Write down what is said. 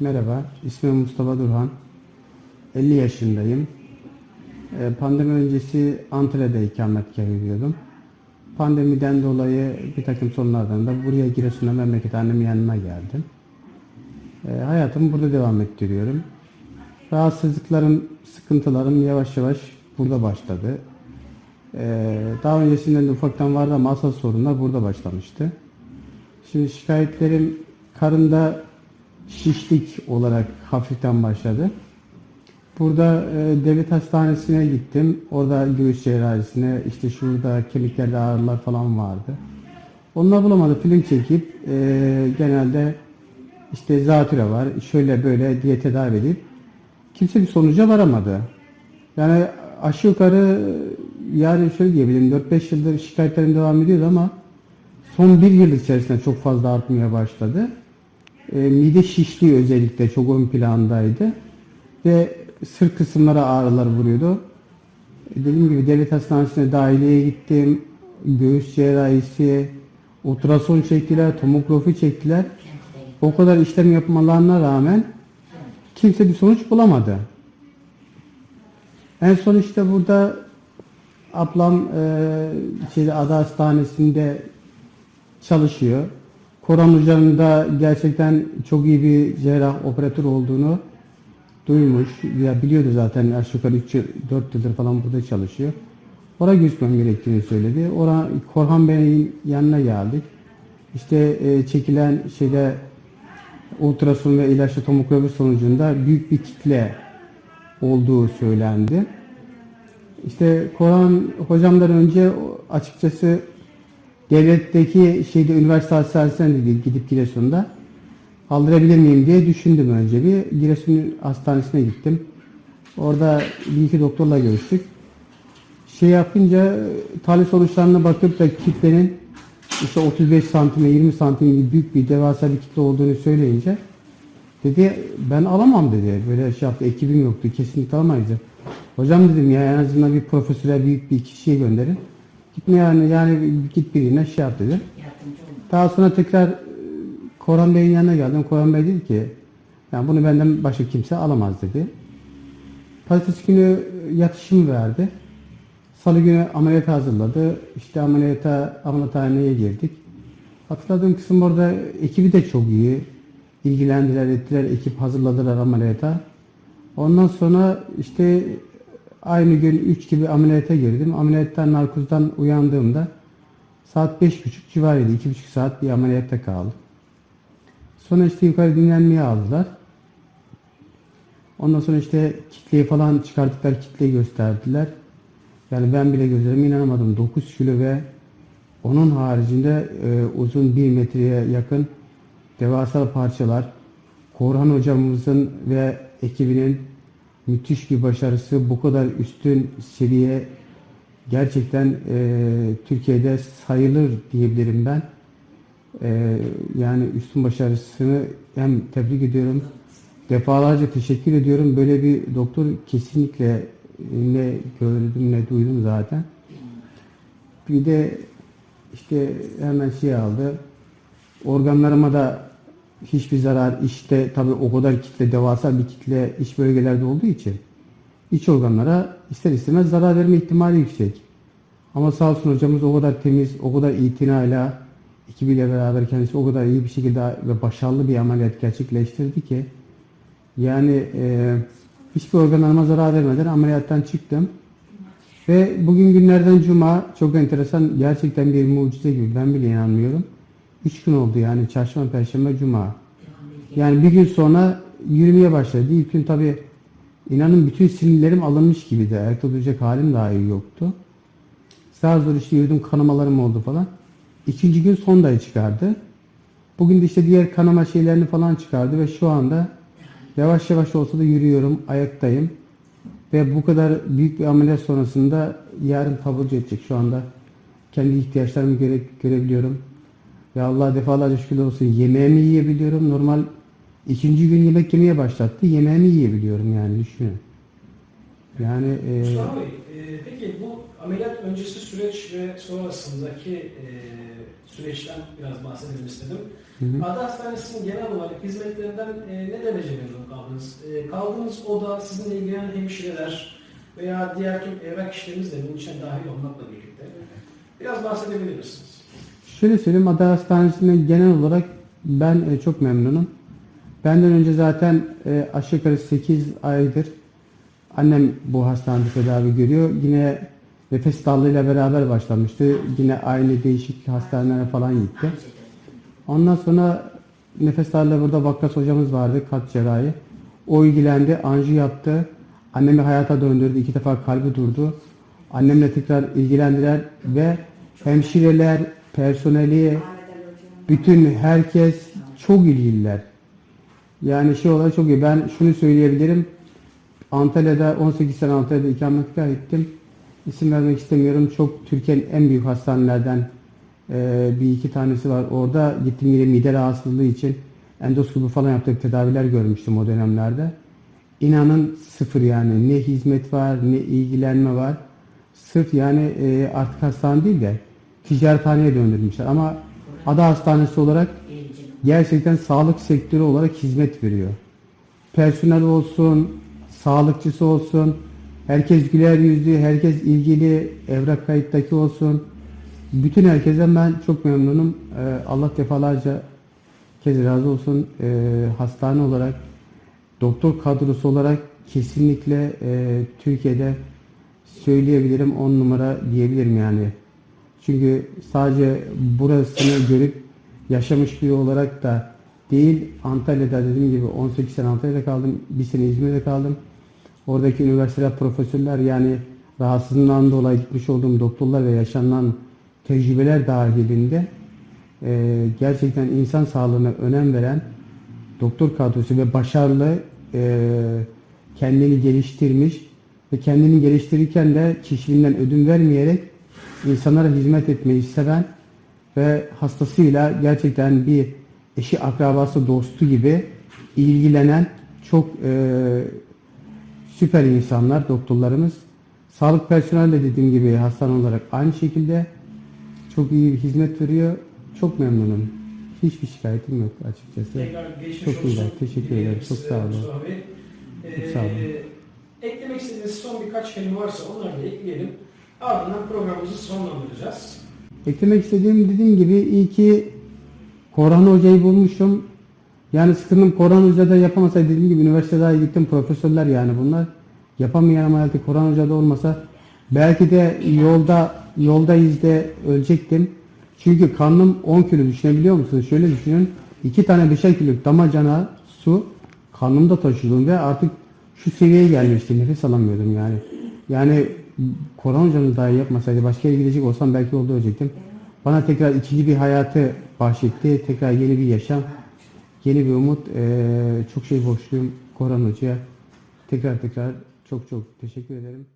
Merhaba, ismim Mustafa Durhan. 50 yaşındayım. Ee, Pandemi öncesi Antalya'da ikametgah ediyordum. Pandemiden dolayı bir takım sorunlardan da buraya Giresun'a memleket annemin yanına geldim. Ee, hayatımı burada devam ettiriyorum. Rahatsızlıklarım, sıkıntılarım yavaş yavaş burada başladı. Ee, daha öncesinden de ufaktan vardı ama asıl sorunlar burada başlamıştı. Şimdi şikayetlerim karında şişlik olarak hafiften başladı. Burada e, devlet hastanesine gittim. Orada göğüs cerrahisine işte şurada kemiklerde ağrılar falan vardı. Onlar bulamadı. Film çekip e, genelde işte zatüre var. Şöyle böyle diye tedavi edip kimse bir sonuca varamadı. Yani aşağı yukarı yani şöyle diyebilirim 4-5 yıldır şikayetlerim devam ediyordu ama son bir yıl içerisinde çok fazla artmaya başladı. E, mide şişliği özellikle çok ön plandaydı. Ve sırt kısımlara ağrılar vuruyordu. E, dediğim gibi devlet hastanesine dahiliyeye gittim. Göğüs cerrahisi, ultrason çektiler, tomografi çektiler. O kadar işlem yapmalarına rağmen kimse bir sonuç bulamadı. En son işte burada ablam e, şeyde Ada Hastanesi'nde çalışıyor. Koran Hoca'nın da gerçekten çok iyi bir cerrah, operatör olduğunu duymuş. Ya biliyordu zaten aşağı yukarı 3 yıl, 4 yıldır falan burada çalışıyor. Oraya gözükmem gerektiğini söyledi. Ora Korhan Bey'in yanına geldik. İşte e, çekilen şeyde ultrason ve ilaçlı tomografi sonucunda büyük bir kitle olduğu söylendi. İşte Korhan hocamdan önce açıkçası devletteki şeyde üniversite hastanesine dedi gidip Giresun'da aldırabilir miyim diye düşündüm önce bir. Giresun hastanesine gittim. Orada bir iki doktorla görüştük. Şey yapınca tahlil sonuçlarına bakıp da kitlenin işte 35 santime 20 santim gibi büyük bir devasa bir kitle olduğunu söyleyince dedi ben alamam dedi. Böyle şey yaptı ekibim yoktu kesinlikle alamayız. Hocam dedim ya en azından bir profesöre büyük bir kişiye gönderin. Gitme yani yani git birine şey yap dedi. Daha sonra tekrar e, Koran Bey'in yanına geldim. Koran Bey dedi ki yani bunu benden başka kimse alamaz dedi. Pazartesi günü yatışımı verdi. Salı günü ameliyat hazırladı. İşte ameliyata, ameliyathaneye girdik. Hatırladığım kısım orada ekibi de çok iyi. İlgilendiler, ettiler, ekip hazırladılar ameliyata. Ondan sonra işte aynı gün 3 gibi ameliyata girdim. Ameliyattan narkozdan uyandığımda saat 5.30 civarıydı. 2,5 saat bir ameliyatta kaldım. Sonra işte yukarı dinlenmeye aldılar. Ondan sonra işte kitleyi falan çıkarttıkları kitleyi gösterdiler. Yani ben bile gözlerime inanamadım. 9 kilo ve onun haricinde e, uzun 1 metreye yakın devasa parçalar. Korhan hocamızın ve ekibinin müthiş bir başarısı bu kadar üstün seviye gerçekten e, Türkiye'de sayılır diyebilirim ben. E, yani üstün başarısını hem tebrik ediyorum defalarca teşekkür ediyorum. Böyle bir doktor kesinlikle ne gördüm ne duydum zaten. Bir de işte hemen şey aldı. Organlarıma da hiçbir zarar işte tabii o kadar kitle devasa bir kitle iç bölgelerde olduğu için iç organlara ister istemez zarar verme ihtimali yüksek. Ama sağ olsun hocamız o kadar temiz, o kadar itinayla ekibiyle beraber kendisi o kadar iyi bir şekilde ve başarılı bir ameliyat gerçekleştirdi ki yani e, hiçbir organlarıma zarar vermeden ameliyattan çıktım. Ve bugün günlerden cuma çok enteresan gerçekten bir mucize gibi ben bile inanmıyorum. Üç gün oldu yani çarşamba, perşembe, cuma. Yani bir gün sonra yürümeye başladı. İlk gün tabi inanın bütün sinirlerim alınmış gibiydi. Ayakta duracak halim dahi yoktu. Sağ zor işte yürüdüm kanamalarım oldu falan. İkinci gün sondayı çıkardı. Bugün de işte diğer kanama şeylerini falan çıkardı ve şu anda yavaş yavaş olsa da yürüyorum, ayaktayım. Ve bu kadar büyük bir ameliyat sonrasında yarın taburcu edecek şu anda. Kendi ihtiyaçlarımı göre, görebiliyorum. Ya Allah defalarca şükürler olsun yemeğimi yiyebiliyorum. Normal ikinci gün yemek yemeye başlattı. Yemeğimi yiyebiliyorum yani düşünün. Yani e, Mustafa Bey, e, peki bu ameliyat öncesi süreç ve sonrasındaki e, süreçten biraz bahsedelim istedim. Ada Hastanesi'nin genel olarak hizmetlerinden e, ne derece memnun kaldınız? E, kaldığınız oda, sizinle ilgilenen hemşireler veya diğer tüm evrak işleriniz de bunun içine dahil olmakla birlikte. Biraz bahsedebilir misiniz? Şöyle söyleyeyim Ada Hastanesi'nde genel olarak ben e, çok memnunum. Benden önce zaten e, aşağı yukarı 8 aydır annem bu hastanede tedavi görüyor. Yine nefes darlığıyla beraber başlamıştı. Yine aynı değişik hastanelere falan gitti. Ondan sonra nefes darlığı burada Vakkas hocamız vardı kalp cerrahi. O ilgilendi, anji yaptı. Annemi hayata döndürdü. iki defa kalbi durdu. Annemle tekrar ilgilendiler ve hemşireler, personeli, bütün herkes çok ilgililer. Yani şey olarak çok iyi. Ben şunu söyleyebilirim. Antalya'da 18 sene Antalya'da ikametgah ettim. İsim vermek istemiyorum. Çok Türkiye'nin en büyük hastanelerden e, bir iki tanesi var. Orada gittim yine mide rahatsızlığı için endoskopi falan yaptık tedaviler görmüştüm o dönemlerde. İnanın sıfır yani ne hizmet var ne ilgilenme var. Sırf yani e, artık hastane değil de ticarethaneye döndürmüşler. Ama ada hastanesi olarak gerçekten sağlık sektörü olarak hizmet veriyor. Personel olsun, sağlıkçısı olsun, herkes güler yüzlü, herkes ilgili, evrak kayıttaki olsun. Bütün herkesten ben çok memnunum. Ee, Allah defalarca kez razı olsun. Ee, hastane olarak, doktor kadrosu olarak kesinlikle e, Türkiye'de söyleyebilirim 10 numara diyebilirim yani. Çünkü sadece burasını görüp yaşamış biri olarak da değil Antalya'da dediğim gibi 18 sene Antalya'da kaldım. Bir sene İzmir'de kaldım. Oradaki üniversiteler profesörler yani rahatsızlığından dolayı gitmiş olduğum doktorlar ve yaşanan tecrübeler dahilinde e, gerçekten insan sağlığına önem veren doktor kadrosu ve başarılı e, kendini geliştirmiş ve kendini geliştirirken de kişiliğinden ödün vermeyerek insanlara hizmet etmeyi seven ve hastasıyla gerçekten bir eşi, akrabası, dostu gibi ilgilenen çok e, süper insanlar, doktorlarımız. Sağlık personeli de dediğim gibi hastane olarak aynı şekilde çok iyi bir hizmet veriyor. Çok memnunum. Hiçbir şikayetim yok açıkçası. Tekrar geçmiş Çok olsun. iyiler. Teşekkür ederim. Çok sağ olun. Bey. Çok sağ olun. Ee, eklemek istediğiniz son birkaç kelime varsa onları da ekleyelim. Ardından programımızı sonlandıracağız. Eklemek istediğim dediğim gibi iyi ki Korhan Hoca'yı bulmuşum. Yani sıkıntım Korhan Hoca'da yapamasaydı dediğim gibi üniversitede gittim profesörler yani bunlar. Yapamayan ameliyatı Korhan Hoca'da olmasa belki de yolda yolda izde ölecektim. Çünkü karnım 10 kilo düşünebiliyor musunuz? Şöyle düşünün. 2 tane 5'er kiloluk damacana su karnımda taşıyordum ve artık şu seviyeye gelmişti. Nefes alamıyordum yani. Yani Korhan hocamız dahi yapmasaydı başka yere gidecek olsam belki yolda ölecektim. Bana tekrar ikinci bir hayatı bahşetti. Tekrar yeni bir yaşam, yeni bir umut. Ee, çok şey borçluyum Korhan hocaya. Tekrar tekrar çok çok teşekkür ederim.